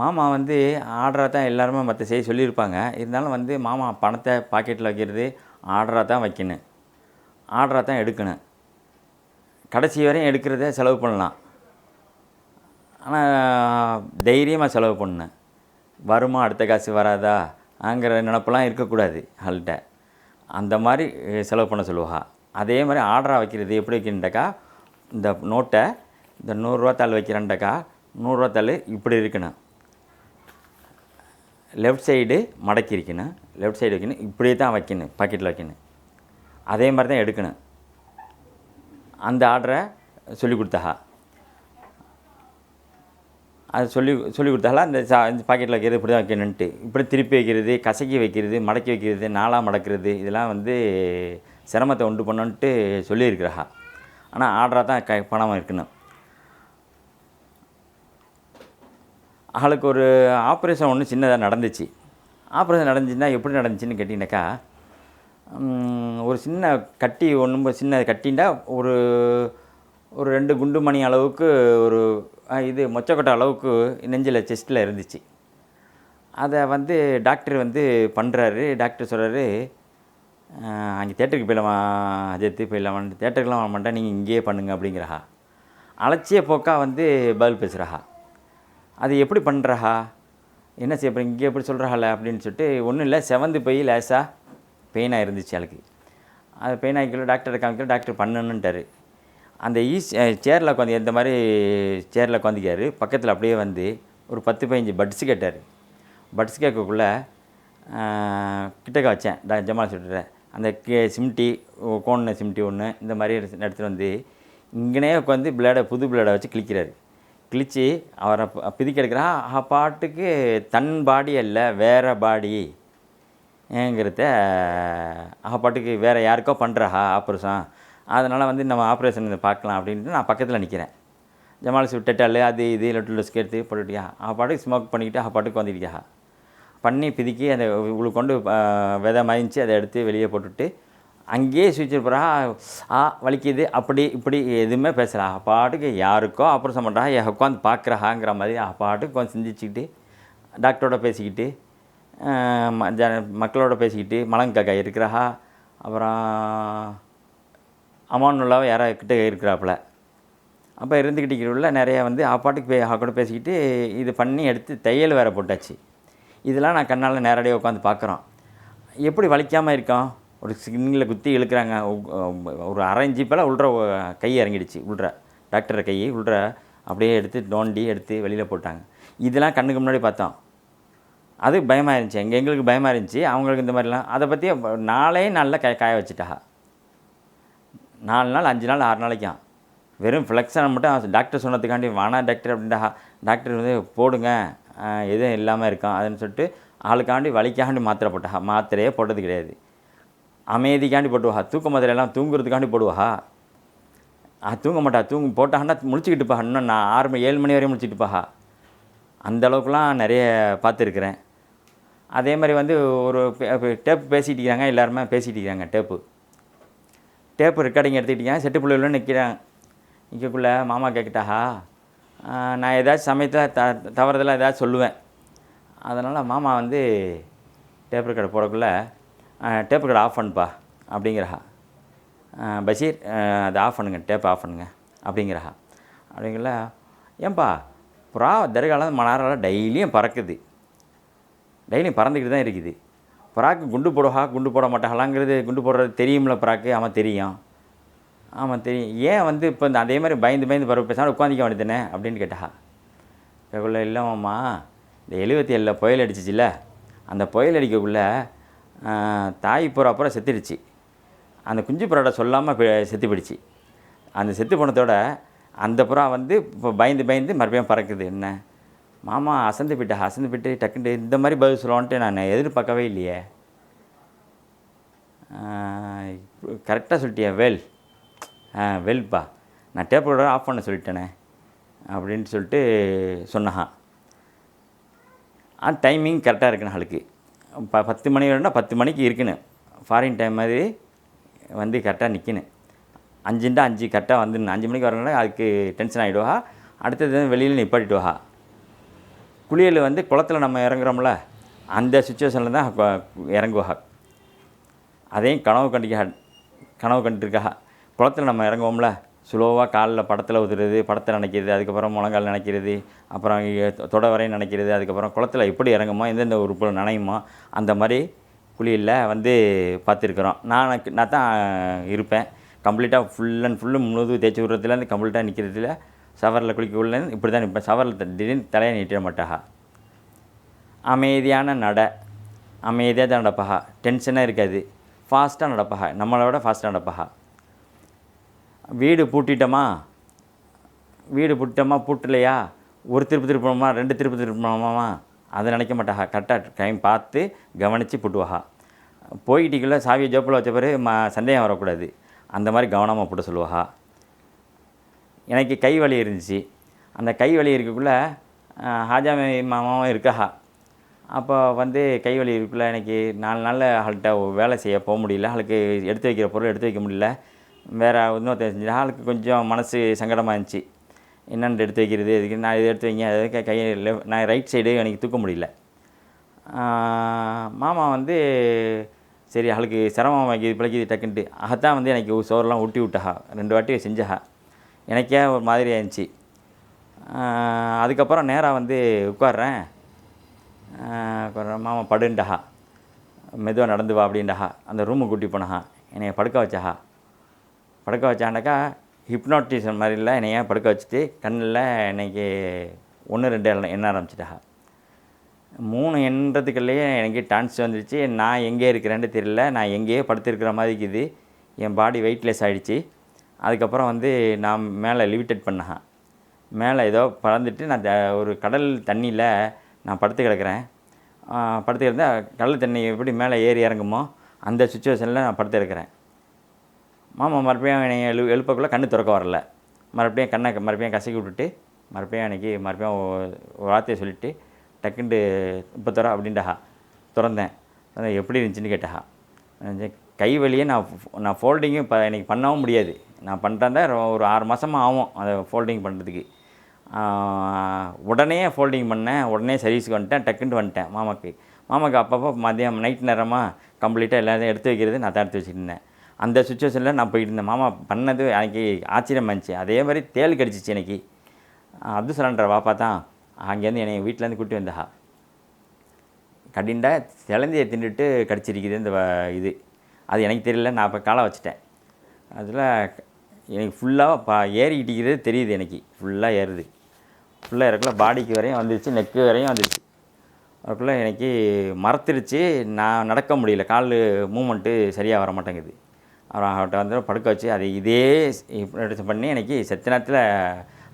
மாமா வந்து ஆர்டராக தான் எல்லாருமே மற்ற செய்ய சொல்லியிருப்பாங்க. இருந்தாலும் வந்து மாமா பணத்தை பாக்கெட்டில் வைக்கிறது ஆர்டராக தான் வைக்கணும். ஆர்டராக தான் எடுக்கணும். கடைசி வரையும் எடுக்கிறத செலவு பண்ணலாம். ஆனால் தைரியமாக செலவு பண்ணணும். வருமா அடுத்த காசு வராதா? ஆங்கிற நினப்பெல்லாம் இருக்கக்கூடாது அவள்கிட்ட அந்த மாதிரி செலவு பண்ண சொல்லுவா. அதே மாதிரி ஆர்டராக வைக்கிறது எப்படி வைக்கணுண்டாக்கா இந்த நோட்டை இந்த நூறுரூவா தாள் வைக்கிறேன்டாக்கா? நூறுரூவா தாள் இப்படி இருக்கணும். லெஃப்ட் சைடு மடக்கி இருக்கணும் லெஃப்ட் சைடு வைக்கணும். இப்படியே தான் வைக்கணும். பாக்கெட்டில் வைக்கணும். அதே மாதிரி தான் எடுக்கணும். அந்த ஆர்டரை சொல்லி கொடுத்தா அது சொல்லி சொல்லி கொடுத்தால அந்த சா இந்த பாக்கெட்டில் வைக்கிறது இப்படி தான் வைக்கணுன்ட்டு இப்படி திருப்பி வைக்கிறது கசக்கி வைக்கிறது மடக்கி வைக்கிறது நாளாக மடக்கிறது இதெல்லாம் வந்து சிரமத்தை உண்டு பண்ணணுன்ட்டு சொல்லியிருக்கிறா ஆனால் ஆர்டராக தான் க பணம் இருக்கணும். அவளுக்கு ஒரு ஆப்ரேஷன் ஒன்று சின்னதாக நடந்துச்சு. ஆப்ரேஷன் நடந்துச்சுன்னா எப்படி நடந்துச்சுன்னு கேட்டிங்கனாக்கா ஒரு சின்ன கட்டி ஒன்று சின்ன கட்டின்டா ஒரு ஒரு ரெண்டு குண்டு மணி அளவுக்கு ஒரு இது மொச்சக்கொட்டை அளவுக்கு நெஞ்சில் செஸ்ட்டில் இருந்துச்சு. அதை வந்து டாக்டர் வந்து பண்ணுறாரு டாக்டர் சொல்கிறாரு அங்கே தேட்டருக்கு போயிடலாமா அஜித்து? போயிடலாமான்னு தேட்டருக்குலாம் வர மாட்டேன். நீங்கள் இங்கேயே பண்ணுங்க அப்படிங்கிறஹா. அலட்சிய போக்கா வந்து பதில் பேசுகிறஹா அது எப்படி பண்ணுறஹா என்ன செய்ய இங்கே எப்படி சொல்கிறாள் அப்படின்னு சொல்லிட்டு ஒன்றும் இல்லை செவந்து போய் லேசாக பெயினாக இருந்துச்சு அவளுக்கு அது பெயின் ஆகிக்கல டாக்டரை காமிக்கல டாக்டர் பண்ணணுன்ட்டார் அந்த ஈஸ் சேரில் உட்காந்து எந்த மாதிரி சேரில் உட்காந்துக்காரு பக்கத்தில் அப்படியே வந்து ஒரு பத்து பதினஞ்சு பட்ஸ் கேட்டார். பட்ஸ் கேட்கக்குள்ளே கிட்டக்க வச்சேன். டா ஜமால் சொல்லிட்டுறேன் அந்த கே சிம்டி கோணின சிம்டி ஒன்று இந்த மாதிரி எடுத்துகிட்டு வந்து இங்கனே உட்காந்து பிளேடை புது பிளேடை வச்சு கிளிக்கிறாரு கிழிச்சு அவரை பிதிக்கெடுக்கிறா ஆ பாட்டுக்கு தன் பாடி அல்ல வேற பாடி ஏங்கிறத பாட்டுக்கு வேறு யாருக்கோ பண்ணுறா ஆப்ரேஷன் அதனால் வந்து நம்ம ஆப்ரேஷன் இதை பார்க்கலாம் அப்படின்ட்டு நான் பக்கத்தில் நிற்கிறேன் ஜமால் சுட்டட்டால் அது இது லொட்டு லொஸ்க்கு எடுத்து போட்டுட்டியா ஆ பாட்டுக்கு ஸ்மோக் பண்ணிக்கிட்டு ஆ பாட்டுக்கு வந்துட்டியா பண்ணி பிதுக்கி அந்த இவளுக்கு கொண்டு விதை மதிச்சு அதை எடுத்து வெளியே போட்டுவிட்டு அங்கேயே சுவிட்ச் போகிறா ஆ வலிக்குது அப்படி இப்படி எதுவுமே பேசுகிறா பாட்டுக்கு யாருக்கோ அப்புறம் பண்ணுறா என் உட்காந்து பார்க்குறாங்கிற மாதிரி அவ பாட்டுக்கு உட்காந்து சிந்திச்சுக்கிட்டு டாக்டரோட பேசிக்கிட்டு ம- ஜ மக்களோட பேசிக்கிட்டு மலங்கக்கா இருக்கிறா அப்புறம் அமானுல்லாவை யாரோ கிட்ட இருக்கிறாப்புல. அப்போ இருந்துக்கிட்டு உள்ள நிறைய வந்து ஆப்பாட்டுக்கு பே கூட பேசிக்கிட்டு இது பண்ணி எடுத்து தையல் வேறு போட்டாச்சு. இதெல்லாம் நான் கண்ணால் நேரடியாக உட்காந்து பார்க்குறோம். எப்படி வலிக்காமல் இருக்கோம்? ஒரு ஸ்கின்னில் குத்தி இழுக்கிறாங்க. ஒரு அரை இஞ்சி போல் உள்ற கை இறங்கிடுச்சு உள்ற டாக்டர் கை உள்ற அப்படியே எடுத்து நோண்டி எடுத்து வெளியில் போட்டாங்க. இதெல்லாம் கண்ணுக்கு முன்னாடி பார்த்தோம். அது பயமாக இருந்துச்சு. எங்கள் எங்களுக்கு பயமாக இருந்துச்சு. அவங்களுக்கு இந்த மாதிரிலாம் அதை பற்றி நாளே நாளில் காய காய வச்சுட்டா. நாலு நாள் அஞ்சு நாள் ஆறு நாளைக்கும் வெறும் ஃப்ளெக்ஸனை மட்டும் டாக்டர் சொன்னதுக்காண்டி வானா டாக்டர் அப்படின்டா. டாக்டர் வந்து போடுங்க. எதுவும் இல்லாமல் இருக்கும். அதுன்னு சொல்லிட்டு ஆளுக்காண்டி வலிக்காண்டி மாத்திரை போட்டா. மாத்திரையே போட்டது கிடையாது. அமைதிக்காண்டி போட்டுவா. தூக்க மாத்திரையெல்லாம் தூங்குறதுக்காண்டி போடுவா. ஆ தூங்க மாட்டா. தூங்க போட்டாங்கன்னா முழிச்சிக்கிட்டுப்பா இன்னும் நான் ஆறு மணி ஏழு மணி வரையும் முழிச்சிட்டு அந்த அளவுக்குலாம் நிறைய பார்த்துருக்குறேன். அதே மாதிரி வந்து ஒரு டேப் பேசிகிட்டு இருக்கிறாங்க. எல்லாருமே பேசிகிட்டு இருக்கிறாங்க டேப்பு. டேப்பு ரெக்கார்டிங் எடுத்துக்கிட்டீங்க செட்டு பிள்ளைகளும் நிற்கிறேன் நிற்கக்குள்ள மாமா கேட்கிட்டாஹா நான் ஏதாச்சும் சமயத்தில் த தவறுதலாக ஏதாச்சும் சொல்லுவேன். அதனால் மாமா வந்து டேப் ரெக்கார்டு போடக்குள்ளே டேப் கடை ஆஃப் பண்ணுப்பா அப்படிங்கிறஹா பஷீர் அதை ஆஃப் பண்ணுங்க டேப் ஆஃப் பண்ணுங்க அப்படிங்கிறஹா அப்படிங்கல ஏன்பா புறா தர்காலம் மணாரெல்லாம் டெய்லியும் பறக்குது. டெய்லியும் பறந்துக்கிட்டு தான் இருக்குது. புறாக்கு குண்டு போடுவா குண்டு போட மாட்டாங்களாங்கிறது குண்டு போடுறது தெரியும்ல புறாக்கு ஆமாம் தெரியும். ஆமாம் தெரியும். ஏன் வந்து இப்போ இந்த அதே மாதிரி பயந்து பயந்து பறவை பேசாமல் உட்காந்துக்க வேண்டியதானே அப்படின்னு கேட்டா. கேட்கல இல்லைம்மா இந்த எழுபத்தி ஏழில் புயல் அடிச்சிச்சுல்ல அந்த புயல் அடிக்கக்குள்ளே தாய் புறா அப்புறம் செத்துடுச்சு. அந்த குஞ்சு புறாட சொல்லாமல் செத்து போயிடுச்சு. அந்த செத்து போனதோட அந்த புறா வந்து இப்போ பயந்து பயந்து மறுபடியும் பறக்குது. என்ன? மாமா அசந்து போயிட்டா அசந்து போயிட்டு டக்குன்னு இந்த மாதிரி பதில் சொல்லுவான்ட்டு நான் எதிர்பார்க்கவே இல்லையே. கரெக்டாக சொல்லிட்டியா வெல்? ஆ வெல்ப்பா நான் டேப் ரெக்கார்டர் ஆஃப் பண்ண சொல்லிட்டேனே அப்படின்னு சொல்லிட்டு சொன்னான். ஆ டைமிங் கரெக்டாக இருக்குன்னு ஆளுக்கு ப பத்து மணி வரணும்னா பத்து மணிக்கு இருக்கணும். ஃபாரின் டைம் மாதிரி வந்து கரெக்டாக நிற்கணும் அஞ்சுண்டா அஞ்சு கரெக்டாக வந்துடணும். அஞ்சு மணிக்கு வரணும்னா அதுக்கு டென்ஷன் ஆகிடுவா அடுத்தது வெளியில் நிப்பாட்டிடுவா குளியல் வந்து குளத்துல நம்ம இறங்குறோம்ல அந்த சுச்சுவேஷனில் தான் இறங்குவா அதையும் கனவு கண்டிக்கா கனவு கண்டுருக்கா குளத்துல நம்ம இறங்குவோம்ல ஸ்லோவாக காலில் படத்தில் ஊற்றுறது படத்தில் நினைக்கிறது அதுக்கப்புறம் முழங்கால் நினைக்கிறது அப்புறம் தொட வரையும் நினைக்கிறது அதுக்கப்புறம் குளத்துல எப்படி இறங்குமோ எந்தெந்த உறுப்பில் நனையுமோ அந்த மாதிரி குளியலில் வந்து பார்த்துருக்குறோம். நான் நான் தான் இருப்பேன். கம்ப்ளீட்டாக ஃபுல் அண்ட் ஃபுல்லு முழுது தேய்ச்சி விடுறதுலேருந்து கம்ப்ளீட்டாக நிற்கிறதுல சவரில் குளிக்கக்குள்ளேருந்து இப்படி தான் நிற்பேன் சவரில் திடீர்னு தலையை நீட்டிட மாட்டாகா. அமைதியான நட அமைதியாக தான் நடப்பா டென்ஷனாக இருக்காது. ஃபாஸ்ட்டாக நடப்பா நம்மளை விட ஃபாஸ்ட்டாக நடப்பா வீடு பூட்டிட்டோமா? வீடு பூட்டிட்டோமா பூட்டலையா? ஒரு திருப்பு திருப்பணுமா ரெண்டு திருப்பு திருப்பணுமாமா அதை நினைக்க மாட்டாஹா கரெக்டாக டைம் பார்த்து கவனித்து பூட்டுவாஹா போய்கிட்டிக்குள்ள சாவியை ஜோப்பில் வச்ச பிறகு ம சந்தேகம் வரக்கூடாது. அந்த மாதிரி கவனமாக போட்டு சொல்லுவாஹா எனக்கு கை வலி இருந்துச்சு. அந்த கை வலி இருக்கக்குள்ளே ஹாஜா மாமாவும் இருக்காஹா அப்போ வந்து கை வலி இருக்குள்ள எனக்கு நாலு நாளில் அவள்கிட்ட வேலை செய்ய போக முடியல. அவளுக்கு எடுத்து வைக்கிற பொருள் எடுத்து வைக்க முடியல. வேறு இன்னொருத்தர் செஞ்சு ஆளுக்கு கொஞ்சம் மனசு சங்கடமாக இருந்துச்சு. என்னென்னு எடுத்து வைக்கிறது இதுக்கு நான் இதை எடுத்து வைங்க அதுக்கு கையில் நான் ரைட் சைடு எனக்கு தூக்க முடியல. மாமா வந்து சரி அவளுக்கு சிரமம் வைக்கிது பிழைக்கிது டக்குன்ட்டு. அதான் வந்து எனக்கு சோறுலாம் ஊட்டி விட்டஹா ரெண்டு வாட்டி செஞ்சஹா எனக்கே ஒரு மாதிரி இருந்துச்சு அதுக்கப்புறம் நேராக வந்து உட்கார்றேன். உட்கார்றேன், மாமா படுண்டஹா மெதுவாக நடந்து வா அப்படின்டஹா அந்த ரூமுக்கு கூட்டி போனஹா என்னைய படுக்க வச்சஹா படுக்க வச்சாண்டாக்கா ஹிப்னாட்டிசம் மாதிரி இல்லை என்னைய படுக்க வச்சுட்டு கண்ணில் இன்னைக்கு ஒன்று ரெண்டு எண்ண ஆரம்பிச்சிட்டா மூணு எண்ணுறதுக்குள்ளேயே எனக்கு டான்ஸ் வந்துடுச்சு நான் எங்கே இருக்கிறேன்னு தெரியல. நான் எங்கேயோ படுத்திருக்கிற மாதிரி இருக்குது. என் பாடி வெயிட்லெஸ் ஆகிடுச்சு அதுக்கப்புறம் வந்து நான் மேலே லிமிட்டட் பண்ணேன். மேலே ஏதோ பறந்துட்டு நான் த- ஒரு கடல் தண்ணியில் நான் படுத்து கிடக்கிறேன். படுத்து கிடந்தால் கடல் தண்ணி எப்படி மேலே ஏறி இறங்குமோ அந்த சுச்சுவேஷனில் நான் படுத்து இருக்கிறேன் மாமா மறுபடியும் என்னை எழு எழுப்பக்குள்ளே கண்ணு திறக்க வரல. மறுபடியும் கண்ணை மறுபடியும் கசக்கி விட்டுட்டு மறுபடியும் அன்றைக்கி மறுபடியும் ஒரு வார்த்தையை சொல்லிவிட்டு டக்குண்டு இப்போ தர அப்படின்ட்டா திறந்தேன். அதான் எப்படி இருந்துச்சுன்னு கேட்டா கை வழியே நான் நான் ஃபோல்டிங்கும் இப்போ எனக்கு பண்ணவும் முடியாது. நான் பண்ணுறதா ஒரு ஆறு மாதமாக ஆகும் அதை ஃபோல்டிங் பண்ணுறதுக்கு உடனே ஃபோல்டிங் பண்ணேன். உடனே சர்வீஸுக்கு வந்துட்டேன். டக்குன்ட்டு வந்துட்டேன் மாமாக்கு. மாமாக்கு அப்பப்போ மதியம் நைட் நேரமாக கம்ப்ளீட்டாக எல்லாத்தையும் எடுத்து வைக்கிறது நான் தான் எடுத்து வச்சுருந்தேன் இருந்தேன். அந்த சுச்சுவேஷனில் நான் போயிட்டு இருந்தேன். மாமா பண்ணது எனக்கு ஆச்சரியமா இருந்துச்சு. அதே மாதிரி தேள் கடிச்சிச்சு எனக்கு. அப்துல் சலான்ற வாப்பா தான் அங்கேருந்து என்னை வீட்டிலேருந்து கூட்டி வந்தா. கடிண்டா சிலந்தியை தின்னுட்டு கடிச்சிருக்குது இந்த வ- இது. அது எனக்கு தெரியல நான் இப்போ காலை வச்சுட்டேன். அதில் எனக்கு ஃபுல்லாக பா ஏறிக்கிட்டிக்கிறது தெரியுது எனக்கு. ஃபுல்லாக ஏறுது. ஃபுல்லாக இருக்கல பாடிக்கு வரையும் வந்துருச்சு நெக்கு வரையும் வந்துருச்சு. அதுக்குள்ளே எனக்கு மறத்துருச்சு நான் நடக்க முடியல. கால் மூமெண்ட்டு சரியாக வர மாட்டேங்குது அப்புறம் அவர்கிட்ட வந்து படுக்க வச்சு அது இதே பண்ணி எனக்கு செத்த நேரத்தில்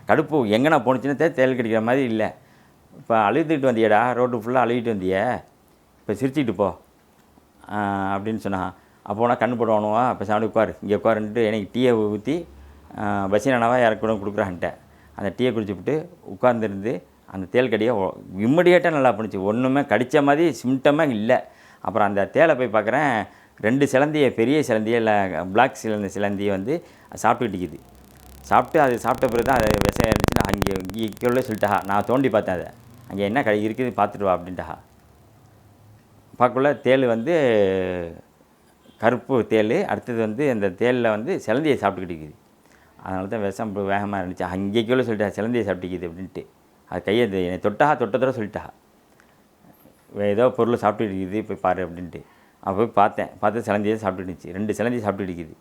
கடுப்பு எங்கே நான் போணுச்சுன்னு தேல் தேள் கடிக்கிற மாதிரி இல்லை. இப்போ அழுதுகிட்டு வந்தியடா ரோட்டு ஃபுல்லாக அழுகிட்டு வந்தியே. இப்போ சிரிச்சுக்கிட்டு போ. அப்படின்னு சொன்னான். அப்போ நான் கண்ணு போடுவானுவா இப்போ சாப்பிட்டு உட்காரு. இங்கே உட்காருன்ட்டு எனக்கு டீயை ஊற்றி பசினானாவா யாருக்கு கூட கொடுக்குறான்ட்ட அந்த டீயை குடிச்சுப்புட்டு உட்கார்ந்துருந்து அந்த தேள் கடியை இம்மிடியேட்டாக நல்லா பண்ணுச்சு ஒன்றுமே கடித்த மாதிரி சிம்டமே இல்லை. அப்புறம் அந்த தேலை போய் பார்க்குறேன் ரெண்டு சிலந்தியை பெரிய சிலந்தியை இல்லை பிளாக் சிலந்த சிலந்தியை வந்து சாப்பிட்டுக்கிட்டு இருக்குது. சாப்பிட்டு அது சாப்பிட்ட பிறகு தான் அது விஷயம் இருந்துச்சு நான் அங்கே இங்கே சொல்லிட்டா நான் தோண்டி பார்த்தேன் அதை. அங்கே என்ன கடை இருக்குது பார்த்துட்டு வா அப்படின்ட்டா பார்க்கக்குள்ள தேள் வந்து கருப்பு தேள் அடுத்தது வந்து அந்த தேளில் வந்து சிலந்தியை சாப்பிட்டுக்கிட்டு இருக்குது. அதனால தான் விஷம் வேகமாக இருந்துச்சு. அங்கே கீழே சொல்லிட்டா சிலந்தியை சாப்பிட்டுக்குது அப்படின்ட்டு. அது கையை என்னை தொட்டா தொட்டதோட சொல்லிட்டா ஏதோ பொருள் சாப்பிட்டுட்டு இருக்குது போய் பாரு அப்படின்ட்டு. அப்போ போய் பார்த்தேன். பார்த்து சிலந்தியை சாப்பிட்டு இருந்துச்சு ரெண்டு சிலந்தியை சாப்பிட்டு இருக்குது